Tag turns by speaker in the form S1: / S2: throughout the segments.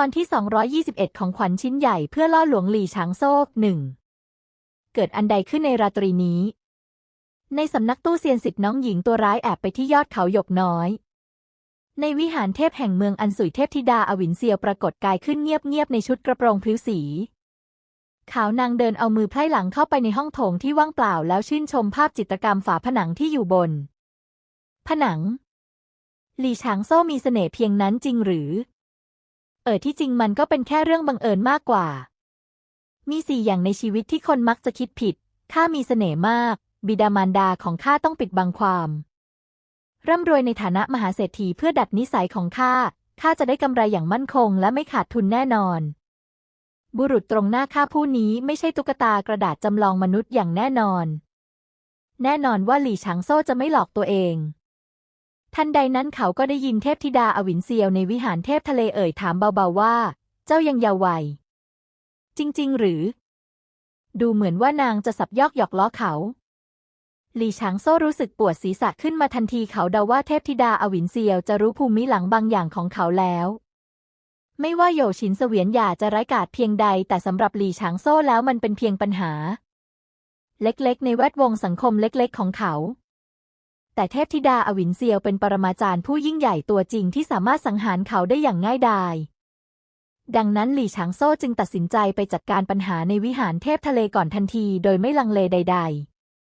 S1: ตอนที่ 221 ของขวัญชิ้นใหญ่เพื่อล่อหลวงหลี่ฉางโซ่หนึ่ง เกิดอันใดขึ้นในราตรีนี้ ในสำนักตู้เซียนสิทธิ์น้องหญิงตัวร้ายแอบไปที่ยอดเขาหยกน้อย ในวิหารเทพแห่งเมืองอันสุยเทพธิดาอวินเซียวปรากฏกายขึ้นเงียบๆในชุดกระโปรงพลิ้วสี ขาวนางเดินเอามือไพร่หลังเข้าไปในห้องโถงที่ว่างเปล่าแล้วชื่นชมภาพจิตรกรรมฝาผนังที่อยู่บน ผนัง หลี่ฉางโซ่มีเสน่ห์เพียงนั้นจริงหรือ เออที่จริงมันก็เป็นแค่เรื่องบังเอิญมากกว่า มีสี่อย่างในชีวิตที่คนมักจะคิดผิด ข้ามีเสน่ห์มาก บิดามารดาของข้าต้องปิดบังความ ร่ำรวยในฐานะมหาเศรษฐีเพื่อดัดนิสัยของข้า ข้าจะได้กำไรอย่างมั่นคงและไม่ขาดทุนแน่นอน บุรุษตรงหน้าข้าผู้นี้ไม่ใช่ตุ๊กตากระดาษจำลองมนุษย์อย่างแน่นอน แน่นอนว่าหลี่ฉางโซ่จะไม่หลอกตัวเอง ทันใดนั้นเขาก็ได้ยินเทพธิดาอวินเซียวในวิหารเทพทะเลเอ่ยถามเบาๆว่า เจ้ายังเยาว์วัย จริง ๆ หรือ ดูเหมือนว่านางจะสับยอกหยอกล้อเขาหลี่ฉางโซ่รู้สึกปวดศีรษะขึ้นมาทันทีเขาเดาว่าเทพธิดาอวินเซียวจะรู้ภูมิหลังบางอย่างของเขาแล้ว ไม่ว่าโยชินเสวียนหย่าจะร้ายกาจเพียงใด แต่สำหรับหลี่ฉางโซ่แล้วมันเป็นเพียงปัญหา เล็กๆ ในแวดวงสังคมเล็กๆ ของเขา แต่เทพธิดาอวินเซียวเป็นปรมาจารย์ผู้ยิ่งใหญ่ตัวจริงที่สามารถสังหารเขาได้อย่างง่ายดายดังนั้นหลี่ฉางโซ่จึงตัดสินใจไปจัดการปัญหาในวิหารเทพทะเลก่อนทันทีโดยไม่ลังเลใด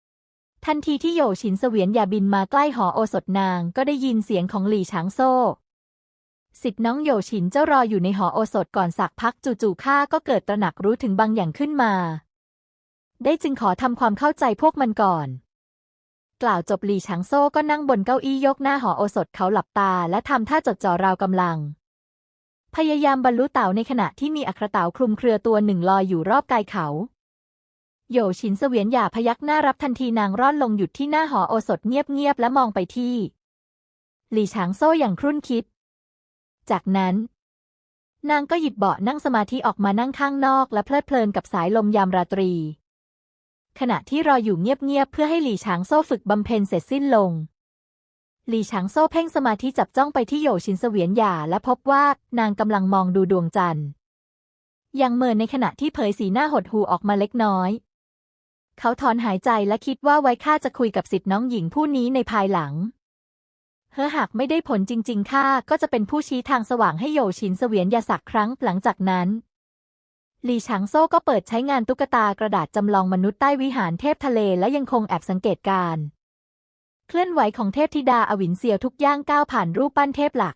S1: ๆ ทันทีที่โยชินเสวียนยาบินมาใกล้หอโอสถนางก็ได้ยินเสียงของหลี่ฉางโซ่สิทธิ์น้องโยชินเจ้ารออยู่ในหอโอสถก่อนสักพักจู่ๆข้าก็เกิดตระหนักรู้ถึงบางอย่างขึ้นมา ได้จึงขอทำความเข้าใจพวกมันก่อน กล่าวจบหลี่ฉางโซ่ก็นั่งบนเก้าอี้ยกหน้าหอโอสถเขาหลับตา และทำท่าจดจ่อราวกำลัง พยายามบรรลุเต่าในขณะที่มีอัครเต่าคลุมเครือตัวหนึ่งลอยอยู่รอบกายเขาโยชินเสวียนหย่าพยักหน้ารับทันทีนางร่อนลงหยุดที่หน้าหอโอสถเงียบๆและมองไปที่ หลี่ฉางโซ่อย่างครุ่นคิด จากนั้น นางก็หยิบเบาะนั่งสมาธิออกมานั่งข้างนอก และเพลิดเพลินกับสายลมยามราตรี ขณะที่รออยู่เงียบๆเพื่อให้หลี่ฉางโซ่ฝึกบำเพ็ญเสร็จสิ้นลง หลี่ฉางโซ่เพ่งสมาธิจับจ้องไปที่โยชินเสวียนหย่าและพบว่านางกำลังมองดูดวงจันทร์ยังเมินในขณะที่เผยสีหน้าหดหู่ออกมาเล็กน้อย เขาถอนหายใจและคิดว่าไว้ข้าจะคุยกับสิทธิ์น้องหญิงผู้นี้ในภายหลังเฮอหากไม่ได้ผลจริงๆข้าก็จะเป็นผู้ชี้ทางสว่างให้โยชินเสวียนยาสักครั้งหลังจากนั้น หลี่ฉางโซ่ก็เปิดใช้งานตุ๊กตากระดาษจำลองมนุษย์ใต้วิหารเทพทะเลและยังคงแอบสังเกตการ เคลื่อนไหวของเทพธิดาอวินเซียวทุกย่างก้าวผ่านรูปปั้นเทพหลัก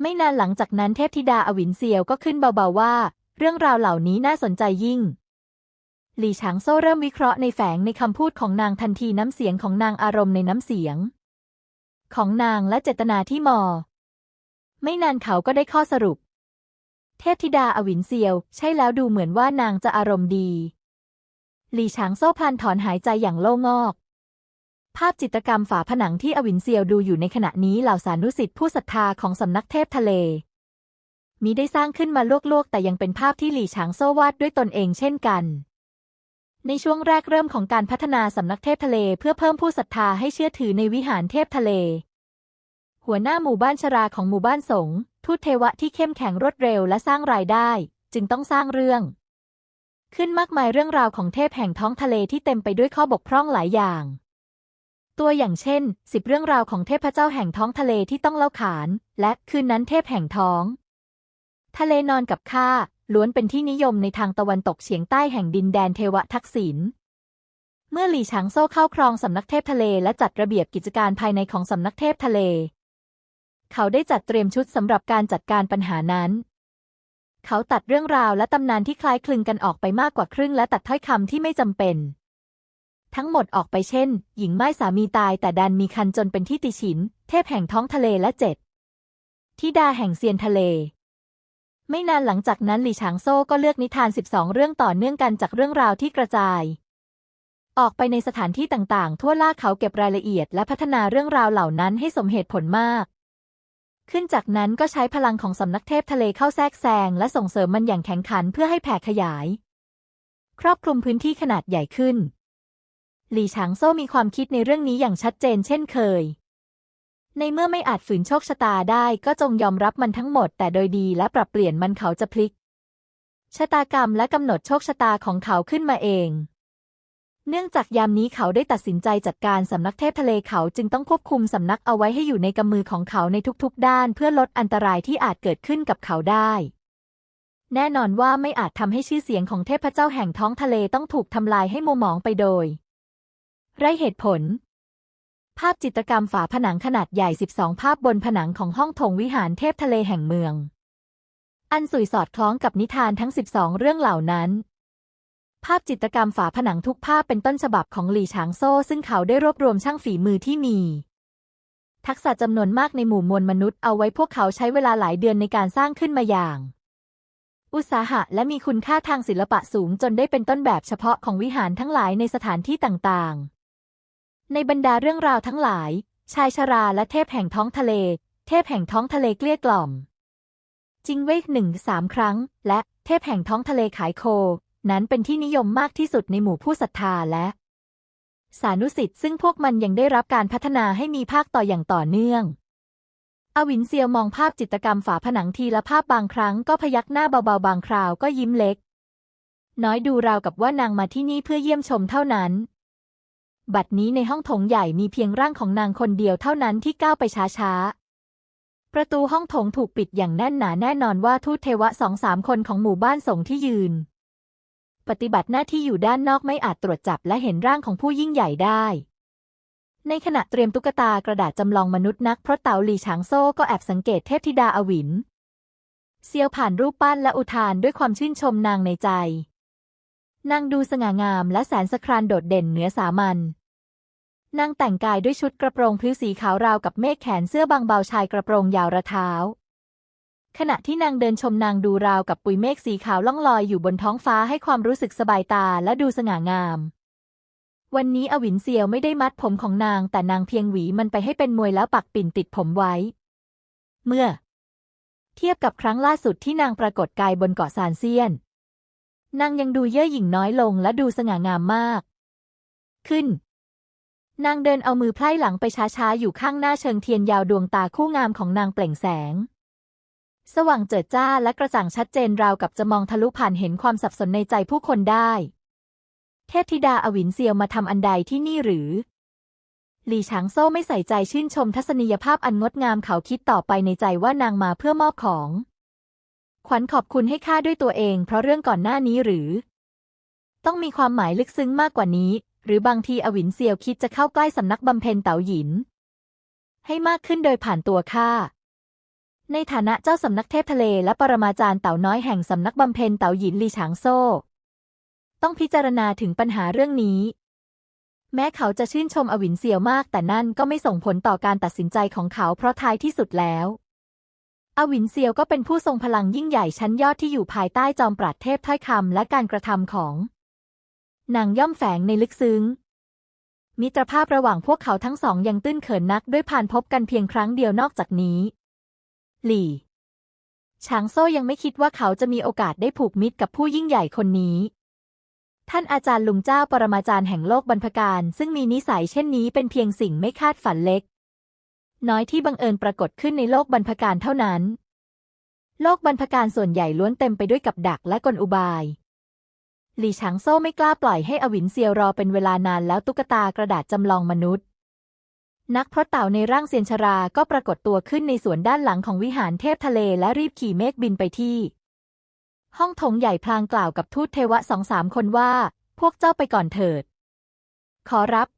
S1: ไม่นานหลังจากนั้นเทพธิดาอวินเซียวก็ขึ้นเบาๆว่า เรื่องราวเหล่านี้น่าสนใจยิ่ง หลี่ฉางโซ่เริ่มวิเคราะห์ในแฝงในคำพูดของนางทันทีน้ำเสียงของนางอารมณ์ในน้ำเสียง ของนางและเจตนาที่มอ ไม่นานเขาก็ได้ข้อสรุป เทพธิดาอวินเซียว ใช่แล้วดูเหมือนว่านางจะอารมณ์ดีหลี่ฉางโซ่พันถอนหายใจอย่างโล่งอก ภาพจิตรกรรมฝาผนังที่อวินเซียวดูอยู่ในขณะนี้เหล่าสานุสิทธิ์ผู้ศรัทธาของสำนักเทพทะเล มีได้สร้างขึ้นมาลวกๆ แต่ยังเป็นภาพที่หลี่ฉางโซ่วาดด้วยตนเองเช่นกันในช่วงแรกเริ่มของการพัฒนาสำนักเทพทะเลเพื่อเพิ่มผู้ศรัทธาให้เชื่อถือในวิหารเทพทะเล หัวหน้าหมู่บ้านชราของหมู่บ้านสง ทูตเทวะที่เข้มแข็งรวดเร็วและสร้างรายได้ จึงต้องสร้างเรื่อง ขึ้นมากมายเรื่องราวของเทพแห่งท้องทะเลที่เต็มไปด้วยข้อบกพร่องหลายอย่าง ตัวอย่างเช่นสิบเรื่องราวของเทพเจ้าแห่งท้องทะเลที่ต้องเล่าขาน และคืนนั้นเทพแห่งท้อง ทะเลนอนกับข้าล้วนเป็นที่นิยมในทางตะวันตกเฉียงใต้แห่งดินแดนเทวทักษิณเมื่อหลี่ฉางโซ่เข้าครองสำนักเทพทะเลและจัดระเบียบกิจการภายในของสำนักเทพทะเล เขาได้จัดเตรียมชุดสำหรับการจัดการปัญหานั้น เขาตัดเรื่องราวและตำนานที่คล้ายคลึงกันออกไปมากกว่าครึ่งและตัดถ้อยคำที่ไม่จำเป็น ทั้งหมดออกไปเช่น หญิงไม้สามีตายแต่ดันมีคันจนเป็นที่ติฉิน เทพแห่งท้องทะเลและเจ็ดทิดาแห่งเซียนทะเล ไม่นานหลังจากนั้นหลี่ฉางโซ่ก็เลือกนิทาน 12 เรื่องต่อเนื่องกันจากเรื่องราวที่กระจายออกไปในสถานที่ต่างๆ ทั่วล่าเขาเก็บรายละเอียดและพัฒนาเรื่องราวเหล่านั้นให้สมเหตุผลมาก ขึ้นจากนั้นก็ใช้พลังของสำนักเทพทะเลเข้าแทรกแซงและส่งเสริมมันอย่างแข็งขันเพื่อให้แผ่ขยาย ครอบคลุมพื้นที่ขนาดใหญ่ขึ้น หลี่ฉางโซ่มีความคิดในเรื่องนี้อย่างชัดเจนเช่นเคย ในเมื่อไม่อาจฝืนโชคชะตาได้ก็จงยอมรับมันทั้งหมด แต่โดยดีและปรับเปลี่ยนมันเขาจะพลิกชะตากรรมและกำหนดโชคชะตาของเขาขึ้นมาเอง เนื่องจากยามนี้เขาได้ตัดสินใจจัดการสำนักเทพทะเลเขาจึงต้องควบคุมสำนักเอาไว้ให้อยู่ในกำมือของเขาในทุกๆ ด้าน เพื่อลดอันตรายที่อาจเกิดขึ้นกับเขาได้ แน่นอนว่าไม่อาจทำให้ชื่อเสียงของเทพเจ้าแห่งท้องทะเลต้องถูกทำลายให้มัวหมองไปโดย ไรเหตุผล ภาพจิตรกรรมฝาผนังขนาดใหญ่ 12 ภาพบนผนังของห้องโถงวิหารเทพทะเลแห่งเมือง อันสุยสอดคล้องกับนิทานทั้ง 12 เรื่องเหล่านั้น ภาพจิตรกรรมฝาผนังทุกภาพเป็นต้นฉบับของหลี่ฉางโซ่ ซึ่งเขาได้รวบรวมช่างฝีมือที่มี ทักษะจำนวนมากในหมู่มวลมนุษย์เอาไว้พวกเขาใช้เวลาหลายเดือนในการสร้างขึ้นมาอย่าง อุตสาหะและมีคุณค่าทางศิลปะสูงจนได้เป็นต้นแบบเฉพาะของวิหารทั้งหลายในสถานที่ต่างๆ ในบรรดาเรื่องราวทั้งหลาย ชายชราและเทพแห่งท้องทะเล เทพแห่งท้องทะเลเกลี้ยกล่อมจิงเวกหนึ่งสามครั้ง และเทพแห่งท้องทะเลขายโค นั้นเป็นที่นิยมมากที่สุดในหมู่ผู้ศรัทธาและ สานุสิทธิ์ซึ่งพวกมันยังได้รับการพัฒนาให้มีภาคต่ออย่างต่อเนื่อง อวินเซียวมองภาพจิตรกรรมฝาผนังทีละภาพบางครั้งก็พยักหน้าเบาๆบางคราวก็ยิ้มเล็ก น้อยดูราวกับว่านางมาที่นี่เพื่อเยี่ยมชมเท่านั้น บัดนี้ในห้องโถงใหญ่มีเพียงร่างของนางคนเดียวเท่านั้นที่ก้าวไปช้าๆประตูห้องโถงถูกปิดอย่างแน่นหนาแน่นอนว่าทูตเทวะสองสามคนของหมู่บ้านสงที่ยืน ปฏิบัติหน้าที่อยู่ด้านนอกไม่อาจตรวจจับและเห็นร่างของผู้ยิ่งใหญ่ได้ ในขณะเตรียมตุ๊กตากระดาษจำลองมนุษย์นักเพราะเตาหลีฉางโซ่ก็แอบสังเกตเทพธิดาอวิน เซียวผ่านรูปปั้นและอุทานด้วยความชื่นชมนางในใจ นางดูสง่างามและแสนสครานโดดเด่นเหนือสามัญนางแต่งกายด้วยชุดกระโปรงพลิ้วสีขาวราวกับเมฆแขนเสื้อบางเบาชายกระโปรงยาวระเท้า ขณะที่นางเดินชมนางดูราวกับปุยเมฆสีขาวล่องลอยอยู่บนท้องฟ้าให้ความรู้สึกสบายตาและดูสง่างาม วันนี้อวินเซียวไม่ได้มัดผมของนาง แต่นางเพียงหวีมันไปให้เป็นมวยแล้วปักปิ่นติดผมไว้ เมื่อ เทียบกับครั้งล่าสุดที่นางปรากฏกายบนเกาะซานเซียน นางยังดูเย่อหยิ่งน้อยลงและดูสง่างามมาก ขึ้นนางเดินเอามือไพล่หลังไปช้าๆ อยู่ข้างหน้าเชิงเทียนยาวดวงตาคู่งามของนางเปล่งแสง สว่างเจิดจ้าและกระจ่างชัดเจนราวกับจะมองทะลุผ่านเห็นความสับสนในใจผู้คนได้ เทพธิดาอวินเซียวมาทำอันใดที่นี่หรือ หลี่ฉางโซ่ไม่ใส่ใจชื่นชมทัศนียภาพอันงดงามเขาคิดต่อไปในใจว่านางมาเพื่อมอบของ ขวัญขอบคุณให้ข้าด้วยตัวเอง เพราะเรื่องก่อนหน้านี้หรือ ต้องมีความหมายลึกซึ้งมากกว่านี้ หรือบางทีอวินเซียวคิดจะเข้าใกล้สำนักบำเพ็ญเต๋าหยิน ให้มากขึ้นโดยผ่านตัวข้า ในฐานะเจ้าสำนักเทพทะเลและปรมาจารย์เต่าน้อยแห่งสำนักบำเพ็ญเต่าหยินลีฉางโซ่ ต้องพิจารณาถึงปัญหาเรื่องนี้ แม้เขาจะชื่นชมอวินเซียวมาก แต่นั่นก็ไม่ส่งผลต่อการตัดสินใจของเขาเพราะท้ายที่สุดแล้ว อวินเซียวก็เป็นผู้ทรงพลังยิ่งใหญ่ชั้นยอดที่อยู่ภายใต้จอมปราดเทพถ้อยคำและการกระทำของนางย่อมแฝงในลึกซึ้งมิตรภาพระหว่างพวกเขาทั้งสองยังตื้นเขินนักด้วยผ่านพบกันเพียงครั้งเดียวนอกจากนี้ หลี่ฉางโซ่ยังไม่คิดว่าเขาจะมีโอกาสได้ผูกมิตรกับผู้ยิ่งใหญ่คนนี้ ท่านอาจารย์ลุงเจ้าปรมาจารย์แห่งโลกบรรพการ ซึ่งมีนิสัยเช่นนี้เป็นเพียงสิ่งไม่คาดฝันเล็ก น้อยที่บังเอิญปรากฏขึ้นในโลกบรรพการเท่านั้น โลกบรรพการส่วนใหญ่ล้วนเต็มไปด้วยกับดักและกลอุบาย หลี่ฉางโซ่ไม่กล้าปล่อยให้อวินเซียวรอเป็นเวลานานแล้วตุ๊กตากระดาษจำลองมนุษย์ นักเพราะเต่าในร่างเซียนชราก็ปรากฏตัวขึ้นในสวนด้านหลังของวิหารเทพทะเลและรีบขี่เมฆบินไปที่ ห้องโถงใหญ่พลางกล่าวกับทูตเทวะสองสามคนว่า พวกเจ้าไปก่อนเถิด ขอรับ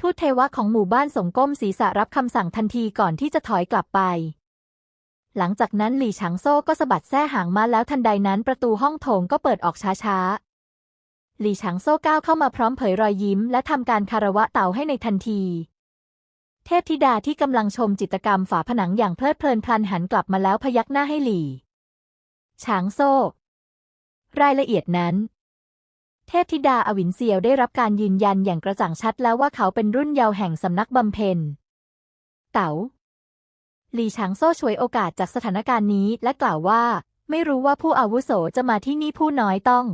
S1: ทูตเทวะของหมู่บ้านสงก้มศีรษะรับคำสั่งทันทีก่อนที่จะถอยกลับไป หลังจากนั้นหลี่ฉางโซ่ก็สะบัดแส้หางมาแล้วทันใดนั้นประตูห้องโถงก็เปิดออกช้าๆหลี่ฉางโซ่ก้าวเข้ามาพร้อมเผยรอยยิ้มและทำการคารวะเต่าให้ในทันที เทพธิดาที่กำลังชมจิตกรรมฝาผนังอย่างเพลิดเพลินพลันหันกลับมาแล้วพยักหน้าให้หลี่ฉางโซ่ รายละเอียดนั้น เทพธิดาอวินเซียวได้รับการยืนยันอย่างกระจ่างชัดแล้วว่าเขาเป็นรุ่นเยาว์แห่งสำนักบำเพ็ญ เต๋าหลี่ฉางโซ่ฉวยโอกาสจากสถานการณ์นี้และกล่าวว่า ไม่รู้ว่าผู้อาวุโสจะมาที่นี่ผู้น้อยต้อง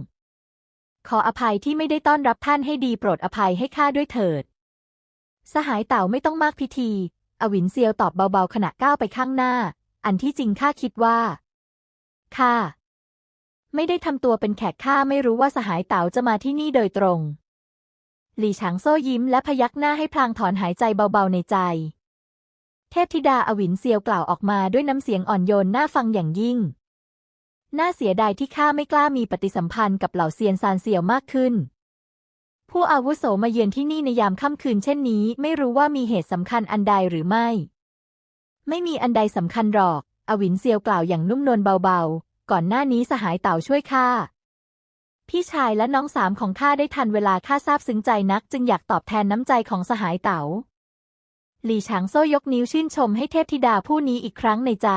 S1: ขออภัยที่ไม่ได้ต้อนรับท่านให้ดีโปรดอภัยให้ข้าด้วยเถิด สหายเต่าไม่ต้องมากพิธี อวินเซียวตอบเบาๆขณะก้าวไปข้างหน้า อันที่จริงข้าคิดว่า ข้า ไม่ได้ทำตัวเป็นแขกข้าไม่รู้ว่าสหายเต๋าจะมาที่นี่โดยตรง หลี่ฉางโซ่ยิ้มและพยักหน้าให้พลางถอนหายใจเบาๆในใจ เทพธิดาอวินเซียวกล่าวออกมาด้วยน้ำเสียงอ่อนโยนน่าฟังอย่างยิ่ง น่าเสียดายที่ข้าไม่กล้ามีปฏิสัมพันธ์กับเหล่าเซียนซานเซียวมากขึ้น ผู้อาวุโสมาเยือนที่นี่ในยามค่ำคืนเช่นนี้ ไม่รู้ว่ามีเหตุสำคัญอันใดหรือไม่ ไม่มีอันใดสำคัญหรอก อวินเซียวกล่าวอย่างนุ่มนวลเบาๆ ก่อนหน้านี้สหายเต่าช่วยข้า พี่ชายและน้องสามของข้าได้ทันเวลาข้าซาบซึ้งใจนัก จึงอยากตอบแทนน้ำใจของสหายเต๋าหลี่ฉางโซ่ยกนิ้วชื่นชมให้เทพธิดาผู้นี้อีกครั้งในใจ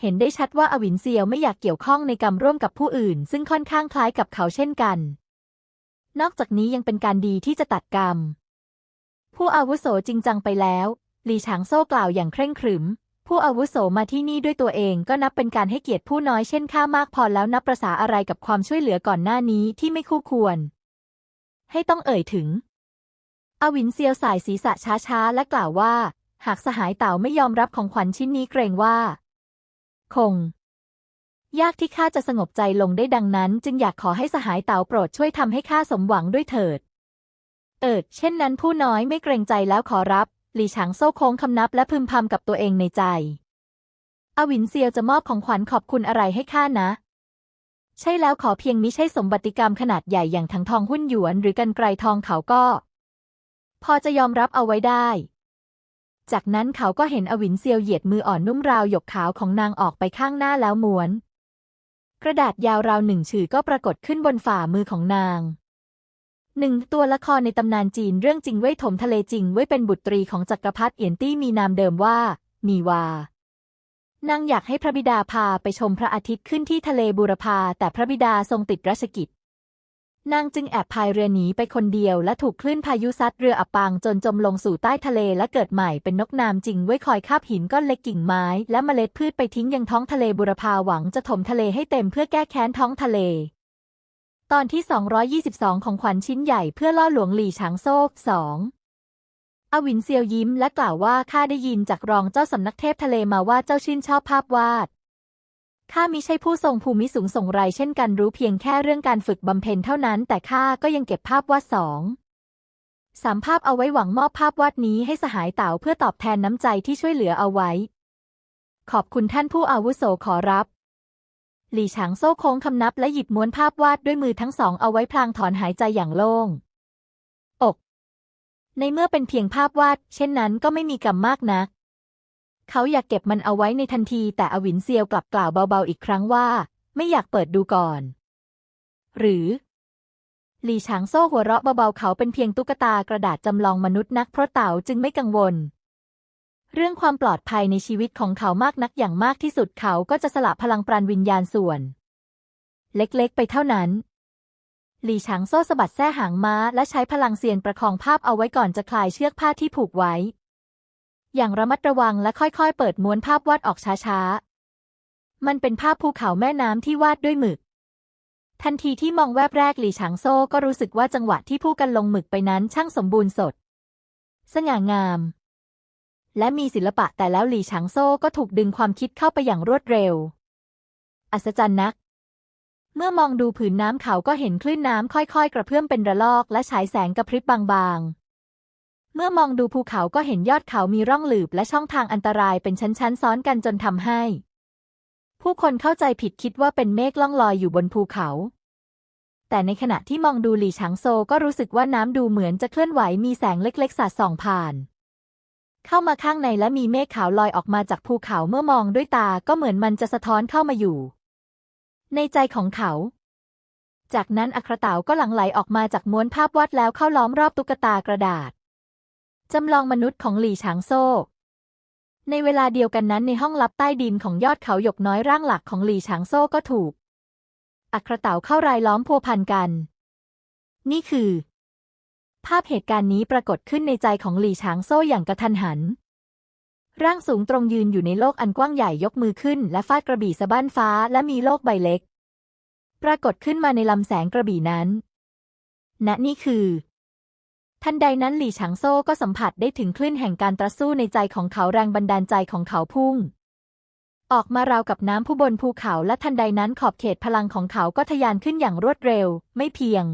S1: เห็นได้ชัดว่าอวินเซียวไม่อยากเกี่ยวข้องในกรรมร่วมกับผู้อื่น ซึ่งค่อนข้างคล้ายกับเขาเช่นกัน นอกจากนี้ยังเป็นการดีที่จะตัดกรรม ผู้อาวุโสจริงจังไปแล้วหลี่ฉางโซ่กล่าวอย่างเคร่งขรึม ผู้อาวุโสมาที่นี่ด้วยตัวเองก็นับเป็นการให้เกียรติผู้น้อยเช่นข้ามากพอแล้วนับประษาอะไรกับความช่วยเหลือก่อนหน้านี้ที่ไม่คู่ควร ให้ต้องเอ่ยถึง อวินเซียวสายศีรษะช้าๆ และกล่าวว่า หากสหายเต่าไม่ยอมรับของขวัญชิ้นนี้เกรงว่า คง ยากที่ข้าจะสงบใจลงได้ดังนั้น จึงอยากขอให้สหายเต่าโปรดช่วยทำให้ข้าสมหวังด้วยเถิด เอิด เช่นนั้นผู้น้อยไม่เกรงใจแล้วขอรับ หลี่ฉางโซ่โค้งคำนับและพึมพำกับตัวเองในใจ อวินเซียวจะมอบของขวัญขอบคุณอะไรให้ข้านะ ใช่แล้วขอเพียงมิใช่สมบัติกรรมขนาดใหญ่อย่างถังทองหุ้นหยวน หรือกันไกรทองเขาก็ พอจะยอมรับเอาไว้ได้ จากนั้นเขาก็เห็นอวินเซียวเหยียดมืออ่อนนุ่มราวหยกขาวของนางออกไปข้างหน้าแล้วม้วน กระดาษยาวราวหนึ่งฉือก็ปรากฏขึ้นบนฝ่ามือของนางหนึ่งตัวละครในตำนานจีนเรื่องจริงเว่ยถมทะเลจริงเว่ยเป็นบุตรีของจักรพรรดิเอียนตี้มีนามเดิมว่า มีวานางอยากให้พระบิดาพาไปชมพระอาทิตย์ขึ้นที่ทะเลบูรพาแต่พระบิดาทรงติดราชกิจ นางจึงแอบพายเรือหนีไปคนเดียวและถูกคลื่นพายุซัดเรืออับปางจนจมลงสู่ใต้ทะเลและเกิดใหม่เป็นนกนามจริงไว้คอยคาบหินก้อนเล็กกิ่งไม้ และเมล็ดพืชไปทิ้งยังท้องทะเลบุรพาหวังจะถมทะเลให้เต็มเพื่อแก้แค้นท้องทะเล ตอนที่ 222 ของขวัญชิ้นใหญ่เพื่อล่อหลวงหลี่ฉางโซ่สองอวินเซียวยิ้มและกล่าวว่าข้าได้ยินจากรองเจ้าสำนักเทพทะเลมาว่าเจ้าชื่นชอบภาพวาด ข้ามิใช่ผู้ทรงภูมิสูงส่งไรเช่นกันรู้เพียงแค่เรื่องการฝึกบำเพ็ญเท่านั้น แต่ข้าก็ยังเก็บภาพวาดสองสามภาพเอาไว้หวังมอบภาพวาดนี้ให้สหายเต่าเพื่อตอบแทนน้ำใจที่ช่วยเหลือเอาไว้ ขอบคุณท่านผู้อาวุโสขอรับ หลี่ฉางโซ่โค้งคำนับและหยิบม้วนภาพวาดด้วยมือทั้งสองเอาไว้พลางถอนหายใจอย่างโล่ง อก ในเมื่อเป็นเพียงภาพวาด เช่นนั้นก็ไม่มีกรรมมากนัก เขาอยากเก็บมันเอาไว้ในทันทีแต่อวินเซียวกลับกล่าวเบาๆอีกครั้งว่า ไม่อยากเปิดดูก่อน หรือหลี่ฉางโซ่หัวเราะเบาๆเขาเป็นเพียงตุ๊กตากระดาษจำลองมนุษย์นักเพราะเต่าจึงไม่กังวล เรื่องความปลอดภัยในชีวิตของเขามากนักอย่างมากที่สุดเขาก็จะสละพลังปราณวิญญาณส่วน เล็กๆ ไปเท่านั้น หลี่ฉางโซ่สะบัดแส้หางม้า และใช้พลังเซียนประคองภาพเอาไว้ก่อนจะคลายเชือกผ้าที่ผูกไว้ อย่างระมัดระวังและค่อยๆ เปิดม้วนภาพวาดออกช้าๆ มันเป็นภาพภูเขาแม่น้ำที่วาดด้วยหมึก ทันทีที่มองแวบแรกหลี่ฉางโซ่ก็รู้สึกว่าจังหวะที่ผู้กันลงหมึกไปนั้นช่างสมบูรณ์สด สง่างาม และมีศิลปะแต่แล้วหลี่ฉางโซ่ก็ถูกดึงความคิดเข้าไปอย่างรวดเร็ว อัศจรรย์นัก เมื่อมองดูผืนน้ำเขาก็เห็นคลื่นน้ำค่อยๆ กระเพื่อมเป็นระลอกและฉายแสงกระพริบบางๆ เมื่อมองดูภูเขาก็เห็นยอดเขามีร่องหลืบและช่องทางอันตรายเป็นชั้นๆซ้อนกันจนทำให้ ผู้คนเข้าใจผิดคิดว่าเป็นเมฆล่องลอยอยู่บนภูเขา แต่ในขณะที่มองดูหลี่ฉางโซก็รู้สึกว่าน้ำดูเหมือนจะเคลื่อนไหวมีแสงเล็กๆสาดส่องผ่าน เข้ามาข้างในและมีเมฆขาวลอยออกมาจากภูเขาเมื่อมองด้วยตาก็เหมือนมันจะสะท้อนเข้ามาอยู่ ในใจของเขาจากนั้นอัครเต๋าก็หลั่งไหลออกมาจากม้วนภาพวาดแล้วเข้าล้อมรอบตุ๊กตากระดาษ จำลองมนุษย์ของหลี่ฉางโซ่ ในเวลาเดียวกันนั้นในห้องลับใต้ดินของยอดเขาหยกน้อยร่างหลักของหลี่ฉางโซ่ก็ถูก อัครเต๋าเข้ารายล้อมพัวพันกัน นี่คือ ภาพเหตุการณ์นี้ปรากฏขึ้นในใจของหลี่ฉางโซ่อย่างกระทันหัน ร่างสูงตรงยืนอยู่ในโลกอันกว้างใหญ่ยกมือขึ้น และฟาดกระบี่สะบั้นฟ้า และมีโลกใบเล็ก ปรากฏขึ้นมาในลำแสงกระบี่นั้น ณนี่คือ ทันใดนั้นหลี่ฉางโซ่ก็สัมผัสได้ถึงคลื่นแห่งการต่อสู้ในใจของเขาแรงบันดาลใจของเขาพุ่ง ออกมาราวกับน้ำผู้บนภูเขาและทันใดนั้นขอบเขตพลังของเขาก็ทะยานขึ้นอย่างรวดเร็ว ไม่เพียง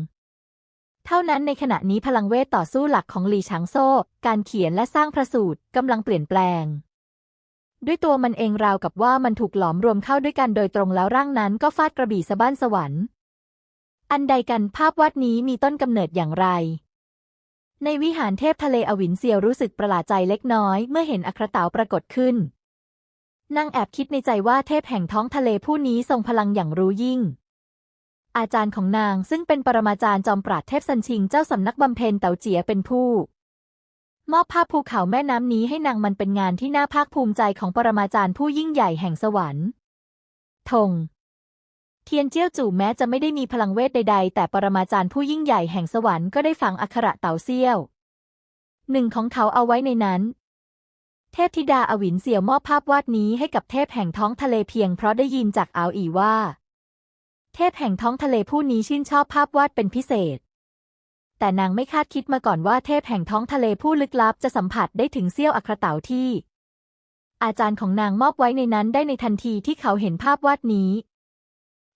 S1: เท่านั้นในขณะนี้พลังเวทต่อสู้หลักของหลี่ฉางโซ่ การเขียนและสร้างพระสูตรกำลังเปลี่ยนแปลง ด้วยตัวมันเองราวกับว่ามันถูกหลอมรวมเข้าด้วยกันโดยตรงแล้วร่างนั้นก็ฟาดกระบี่สะบ้านสวรรค์ อันใดกันภาพวาดนี้มีต้นกำเนิดอย่างไร ในวิหารเทพทะเลอวินเซียวรู้สึกประหลาดใจเล็กน้อย เมื่อเห็นอัครเต๋าปรากฏขึ้นนางแอบคิดในใจว่าเทพแห่งท้องทะเลผู้นี้ทรงพลังอย่างรู้ยิ่ง อาจารย์ของนางซึ่งเป็นปรมาจารย์จอมปราดเทพซันชิงเจ้าสำนักบำเพ็ญเต๋าเจียเป็นผู้ มอบภาพภูเขาแม่น้ำนี้ให้นางมันเป็นงานที่น่าภาคภูมิใจของปรมาจารย์ผู้ยิ่งใหญ่แห่งสวรรค์ธง เทียนเจี้ยวจู่แม้จะไม่ได้มีพลังเวทใด ๆ แต่ปรมาจารย์ผู้ยิ่งใหญ่แห่งสวรรค์ก็ได้ฝังอักขระเต่าเซี่ยว หนึ่งของเขาเอาไว้ในนั้น เทพธิดาอวินเสี่ยวมอบภาพวาดนี้ให้กับเทพแห่งท้องทะเลเพียงเพราะได้ยินจากอาวอีว่า เทพแห่งท้องทะเลผู้นี้ชื่นชอบภาพวาดเป็นพิเศษ แต่นางไม่คาดคิดมาก่อนว่าเทพแห่งท้องทะเลผู้ลึกลับจะสัมผัสได้ถึงเสี้ยวอัครเต่าที่อาจารย์ของนางมอบไว้ในนั้นได้ในทันทีที่เขาเห็นภาพวาดนี้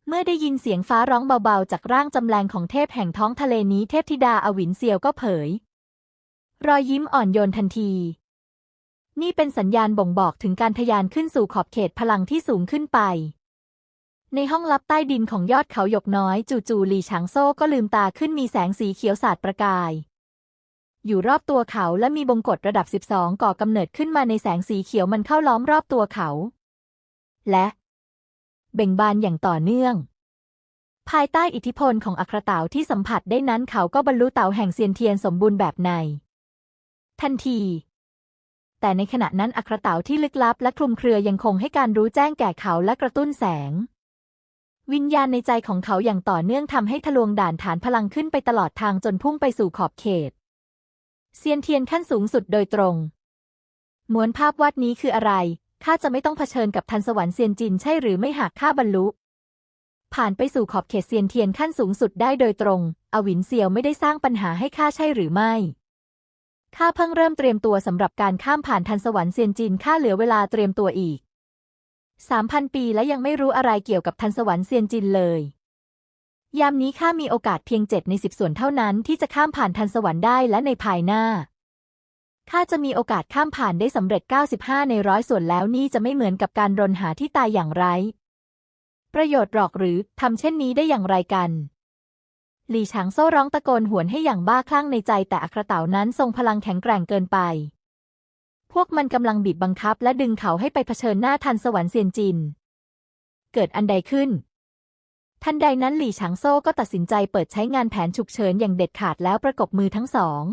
S1: เมื่อได้ยินเสียงฟ้าร้องเบาๆ จากร่างจำแรงของเทพแห่งท้องทะเลนี้เทพธิดาอวินเซียวก็เผย รอยยิ้มอ่อนโยนทันที นี่เป็นสัญญาณบ่งบอกถึงการทะยานขึ้นสู่ขอบเขตพลังที่สูงขึ้นไป ในห้องลับใต้ดินของยอดเขาหยกน้อย จู่ๆหลี่ฉางโซ่ก็ลืมตาขึ้นมีแสงสีเขียวสาดประกาย อยู่รอบตัวเขาและมีบงกฎระดับ 12 ก่อกำเนิดขึ้นมาในแสงสีเขียวมันเข้าล้อมรอบตัวเขา และ เบ่งบานอย่างต่อเนื่อง ภายใต้อิทธิพลของอัครเต๋าที่สัมผัสได้นั้นเขาก็บรรลุเต๋าแห่งเซียนเทียนสมบูรณ์แบบใน ทันที แต่ในขณะนั้นอัครเต๋าที่ลึกลับและคลุมเครือยังคงให้การรู้แจ้งแก่เขาและกระตุ้นแสง วิญญาณในใจของเขาอย่างต่อเนื่องทำให้ทะลวงด่านฐานพลังขึ้นไปตลอดทางจนพุ่งไปสู่ขอบเขตเซียนเทียนขั้นสูงสุดโดยตรง ม้วนภาพวาดนี้คืออะไร ข้าจะไม่ต้องเผชิญกับทันสวรรค์เซียนจินใช่หรือไม่หากข้าบรรลุ ผ่านไปสู่ขอบเขตเซียนเทียนขั้นสูงสุดได้โดยตรง อวินเซียวไม่ได้สร้างปัญหาให้ข้าใช่หรือไม่ข้าเพิ่งเริ่มเตรียมตัวสำหรับการข้ามผ่านทันสวรรค์เซียนจินข้าเหลือเวลาเตรียมตัวอีกสามพันปีและยังไม่รู้อะไรเกี่ยวกับทันสวรรค์เซียนจินเลย ยามนี้ข้ามีโอกาสเพียงเจ็ดในสิบส่วนเท่านั้นที่จะข้ามผ่านทันสวรรค์ได้และในภายหน้า ข้าจะมีโอกาสข้ามผ่านได้สำเร็จ 95 ในร้อยส่วนแล้วนี่จะไม่เหมือนกับการรนหาที่ตายอย่างไร ประโยชน์หรอกหรือทำเช่นนี้ได้อย่างไรกัน หลี่ฉางโซ่ร้องตะโกนหวนให้อย่างบ้าคลั่งในใจแต่อัครเต๋านั้นทรงพลังแข็งแกร่งเกินไป พวกมันกำลังบีบบังคับและดึงเขาให้ไปเผชิญหน้าทันสวรรค์เซียนจิน เกิดอันใดขึ้นทันใดนั้นหลี่ฉางโซ่ก็ตัดสินใจเปิดใช้งานแผนฉุกเฉินอย่างเด็ดขาดแล้วประกบมือทั้งสอง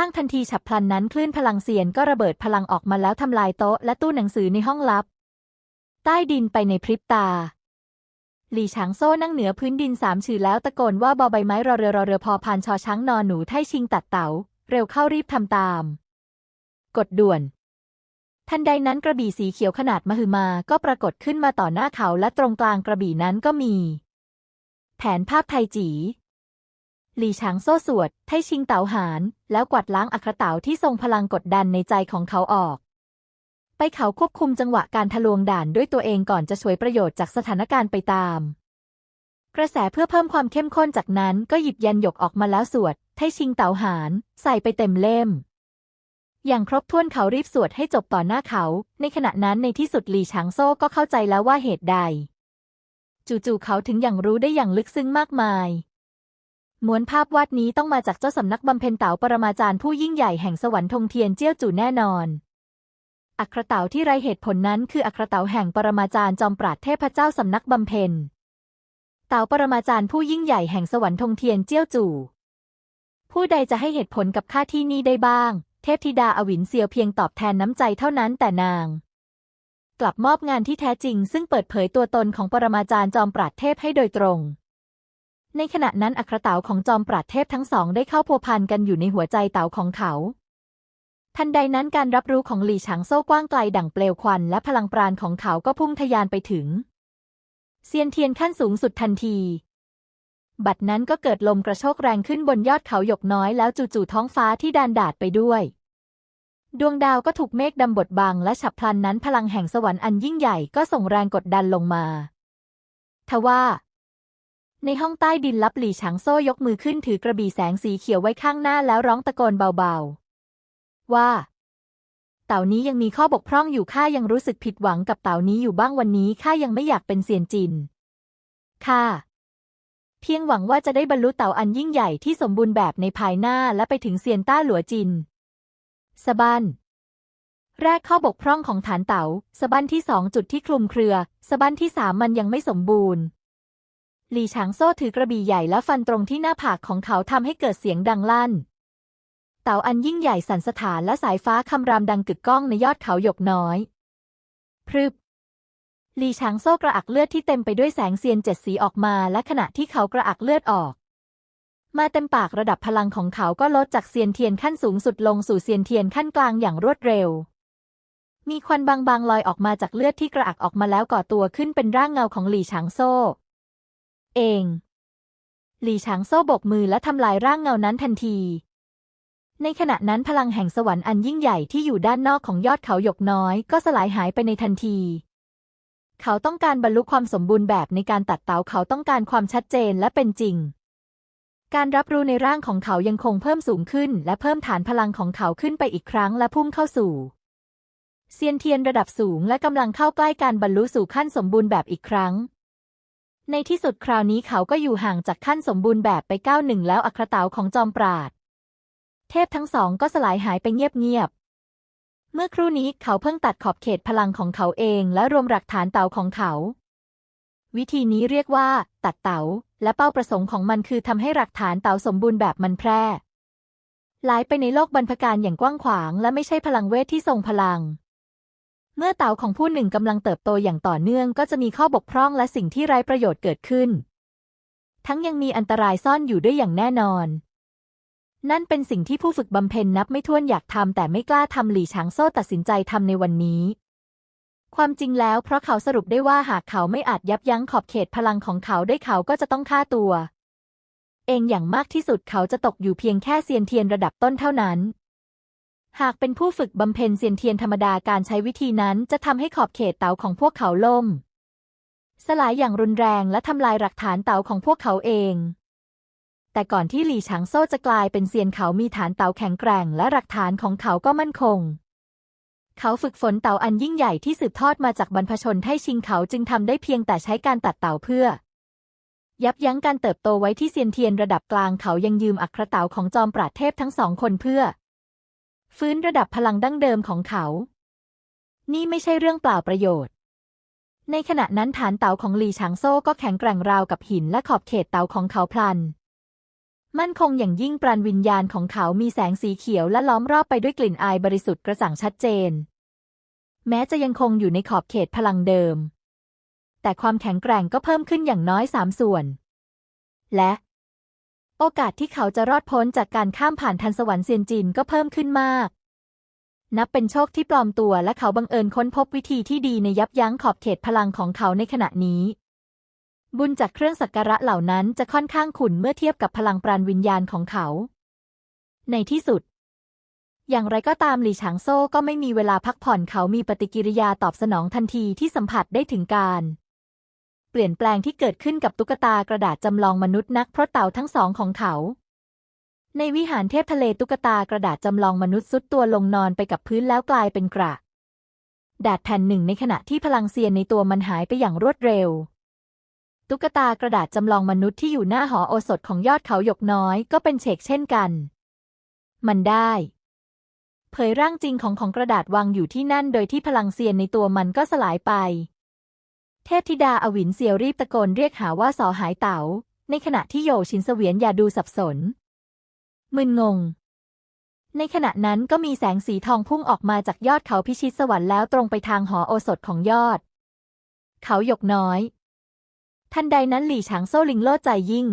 S1: ข้างทันทีฉับพลันนั้นคลื่นพลังเซียนก็ระเบิดพลังออกมาแล้วทำลายโต๊ะและตู้หนังสือในห้องลับ ใต้ดินไปในพริบตา หลี่ฉางโซ่นั่งเหนือพื้นดินสามชื่อแล้วตะโกนว่าบอใบไม้รอเรือรอเรือพอพานชอช้างนอนหนูไทชิงตัดเต๋าเร็วเข้ารีบทำตาม กดด่วน ทันใดนั้นกระบี่สีเขียวขนาดมหึมาก็ปรากฏขึ้นมาต่อหน้าเขาและตรงกลางกระบี่นั้นก็มี แผนภาพไทจี หลี่ฉางโซ่สวด ไทชิงเต๋าหาน แล้วกวาดล้างอัครเต๋าที่ทรงพลังกดดันในใจของเขาออก ไปเขาควบคุมจังหวะการทะลวงด่านด้วยตัวเองก่อนจะช่วยประโยชน์จากสถานการณ์ไปตาม กระแสเพื่อเพิ่มความเข้มข้นจากนั้นก็หยิบยันหยกออกมาแล้วสวด ไทชิงเต๋าหาน ใส่ไปเต็มเล่ม อย่างครบถ้วนเขารีบสวดให้จบต่อหน้าเขา ในขณะนั้นในที่สุดหลี่ฉางโซ่ก็เข้าใจแล้วว่าเหตุใด จู่ๆเขาถึงอย่างรู้ได้อย่างลึกซึ้งมากมาย ม้วนภาพวาดนี้ต้องมาจากเจ้าสำนักบำเพ็ญเต๋าปรมาจารย์ผู้ยิ่งใหญ่แห่งสวรรค์ธงเทียนเจี้ยวจู่แน่นอน อัครเต๋าที่ไรเหตุผลนั้นคืออัครเต๋าแห่งปรมาจารย์จอมปราดเทพเจ้าสำนักบำเพ็ญเต๋าปรมาจารย์ผู้ยิ่งใหญ่แห่งสวรรค์ธงเทียนเจี้ยวจู่ ผู้ใดจะให้เหตุผลกับข้าที่นี่ได้บ้าง เทพธิดาอวินเซียวเพียงตอบแทนน้ำใจเท่านั้นแต่นาง กลับมอบงานที่แท้จริง ซึ่งเปิดเผยตัวตนของปรมาจารย์จอมปราดเทพให้โดยตรง ในขณะนั้นอัครเต๋าของจอมปราดเทพทั้งสองได้เข้าพัวพันกันอยู่ในหัวใจเต๋าของเขา ทันใดนั้นการรับรู้ของหลี่ฉางโซ่กว้างไกลดั่งเปลวควันและพลังปราณของเขาก็พุ่งทะยานไปถึง เซียนเทียนขั้นสูงสุดทันที บัดนั้นก็เกิดลมกระโชกแรงขึ้นบนยอดเขาหยกน้อยแล้วจู่ๆท้องฟ้าที่ดานดาดไปด้วย ดวงดาวก็ถูกเมฆดำบดบังและฉับพลันนั้นพลังแห่งสวรรค์อันยิ่งใหญ่ก็ส่งแรงกดดันลงมา ทว่า ในห้องใต้ดินลับหลี่ฉางโซ่ยกมือขึ้นถือกระบี่แสงสีเขียวไว้ข้างหน้าแล้วร้องตะโกนเบาๆ ว่า เต่านี้ยังมีข้อบกพร่องอยู่ข้ายังรู้สึกผิดหวังกับเต่านี้อยู่บ้างวันนี้ข้ายังไม่อยากเป็นเซียนจินข้าเพียงหวังว่าจะได้บรรลุเต่าอันยิ่งใหญ่ที่สมบูรณ์แบบในภายหน้าและไปถึงเซียนต้าหลัวจินสบันแรกข้อบกพร่องของฐานเต่าสบันที่สองจุดที่คลุมเครือ สบันที่สามมันยังไม่สมบูรณ์ หลี่ฉางโซ่ถือกระบี่ใหญ่และฟันตรงที่หน้าผากของเขาทำให้เกิดเสียงดังลั่น เต่าอันยิ่งใหญ่สั่นสถานและสายฟ้าคำรามดังกึกก้องในยอดเขาหยกน้อย พรึบหลี่ฉางโซ่กระอักเลือดที่เต็มไปด้วยแสงเซียนเจ็ดสีออกมา และขณะที่เขากระอักเลือดออก มาเต็มปากระดับพลังของเขาก็ลดจากเซียนเทียนขั้นสูงสุดลงสู่เซียนเทียนขั้นกลางอย่างรวดเร็วมีควันบางๆลอยออกมาจากเลือดที่กระอักออกมาแล้วก่อตัวขึ้นเป็นร่างเงาของหลี่ฉางโซ่ เอง หลี่ฉางโซ่บกมือและทำลายร่างเงานั้นทันที ในขณะนั้นพลังแห่งสวรรค์อันยิ่งใหญ่ที่อยู่ด้านนอกของยอดเขาหยกน้อย ก็สลายหายไปในทันที เขาต้องการบรรลุความสมบูรณ์แบบในการตัดเตาเขาต้องการความชัดเจนและเป็นจริงการรับรู้ในร่างของเขายังคงเพิ่มสูงขึ้น และเพิ่มฐานพลังของเขาขึ้นไปอีกครั้งและพุ่งเข้าสู่เซียนเทียนระดับสูงและกำลังเข้าใกล้การบรรลุสู่ขั้นสมบูรณ์แบบอีกครั้ง ในที่สุดคราวนี้เขาก็อยู่ห่างจากขั้นสมบูรณ์แบบไปก้าวหนึ่งแล้วอัครเตาของจอมปราด เทพทั้งสองก็สลายหายไปเงียบๆ เมื่อครู่นี้เขาเพิ่งตัดขอบเขตพลังของเขาเองและรวมหลักฐานเตาของเขา วิธีนี้เรียกว่า ตัดเตาและเป้าประสงค์ของมันคือทำให้หลักฐานเตาสมบูรณ์แบบมันแพร่หลายไปในโลกบรรพการอย่างกว้างขวาง และไม่ใช่พลังเวทที่ทรงพลัง เมื่อเต่าของผู้หนึ่งกำลังเติบโตอย่างต่อเนื่องก็จะมีข้อบกพร่องและสิ่งที่ไร้ประโยชน์เกิดขึ้น ทั้งยังมีอันตรายซ่อนอยู่ด้วยอย่างแน่นอน นั่นเป็นสิ่งที่ผู้ฝึกบำเพ็ญนับไม่ถ้วนอยากทำแต่ไม่กล้าทำหลี่ฉางโซ่ตัดสินใจทำในวันนี้ ความจริงแล้วเพราะเขาสรุปได้ว่าหากเขาไม่อาจยับยั้งขอบเขตพลังของเขาได้เขาก็จะต้องฆ่าตัว เองอย่างมากที่สุดเขาจะตกอยู่เพียงแค่เซียนเทียนระดับต้นเท่านั้น หากเป็นผู้ฝึกบำเพ็ญเซียนเทียนธรรมดาการใช้วิธีนั้นจะทำให้ขอบเขตเตาของพวกเขาล่ม สลายอย่างรุนแรงและทำลายหลักฐานเตาของพวกเขาเอง แต่ก่อนที่หลี่ฉางโซ่จะกลายเป็นเซียนเขามีฐานเตาแข็งแกร่งและหลักฐานของเขาก็มั่นคง เขาฝึกฝนเตาอันยิ่งใหญ่ที่สืบทอดมาจากบรรพชนไทชิงเขาจึงทำได้เพียงแต่ใช้การตัดเตาเพื่อ ยับยั้งการเติบโตไว้ที่เซียนเทียนระดับกลางเขายังยืมอัครเตาของจอมปราดเทพทั้งสองคนเพื่อ ฟื้นระดับพลังดั้งเดิมของเขา นี่ไม่ใช่เรื่องเปล่าประโยชน์ ในขณะนั้นฐานเตาของหลีฉางโซ่ก็แข็งแกร่งราวกับหินและขอบเขตเตาของเขาพลัน มั่นคงอย่างยิ่งปราณวิญญาณของเขามีแสงสีเขียวและล้อมรอบไปด้วยกลิ่นอายบริสุทธิ์กระจ่างชัดเจน แม้จะยังคงอยู่ในขอบเขตพลังเดิม แต่ความแข็งแกร่งก็เพิ่มขึ้นอย่างน้อยสามส่วน และ โอกาสที่เขาจะรอดพ้นจากการข้ามผ่านทันสวรรค์เซียนจินก็เพิ่มขึ้นมาก นับเป็นโชคที่ปลอมตัวและเขาบังเอิญค้นพบวิธีที่ดีในยับยั้งขอบเขตพลังของเขาในขณะนี้ บุญจากเครื่องสักการะเหล่านั้นจะค่อนข้างขุ่นเมื่อเทียบกับพลังปราณวิญญาณของเขา ในที่สุด อย่างไรก็ตามหลี่ฉางโซ่ก็ไม่มีเวลาพักผ่อนเขามีปฏิกิริยาตอบสนองทันทีที่สัมผัสได้ถึงการ เปลี่ยนแปลงที่เกิดขึ้นกับตุ๊กตากระดาษจำลองมนุษย์นักเพราะเต่าทั้งสองของเขา ในวิหารเทพทะเลตุ๊กตากระดาษจำลองมนุษย์ซุดตัวลงนอนไปกับพื้นแล้วกลายเป็นกระดาษแผ่นหนึ่งในขณะที่พลังเซียนในตัวมันหายไปอย่างรวดเร็ว ตุ๊กตากระดาษจำลองมนุษย์ที่อยู่หน้าหอโอสถของยอดเขาหยกน้อยก็เป็นเฉกเช่นกัน มันได้ เผยร่างจริงของของกระดาษวางอยู่ที่นั่น โดยที่พลังเซียนในตัวมันก็สลายไป เทพธิดาอวินเซียวรีบตะโกนเรียกหาว่าสอหายเต๋า ในขณะที่โยชินเสวียนอย่าดูสับสน มึนงง ในขณะนั้นก็มีแสงสีทองพุ่งออกมาจากยอดเขาพิชิตสวรรค์แล้วตรงไปทางหอโอสถของยอด เขาหยกน้อย ทันใดนั้นหลี่ฉางโซ่ลิงโลดใจยิ่ง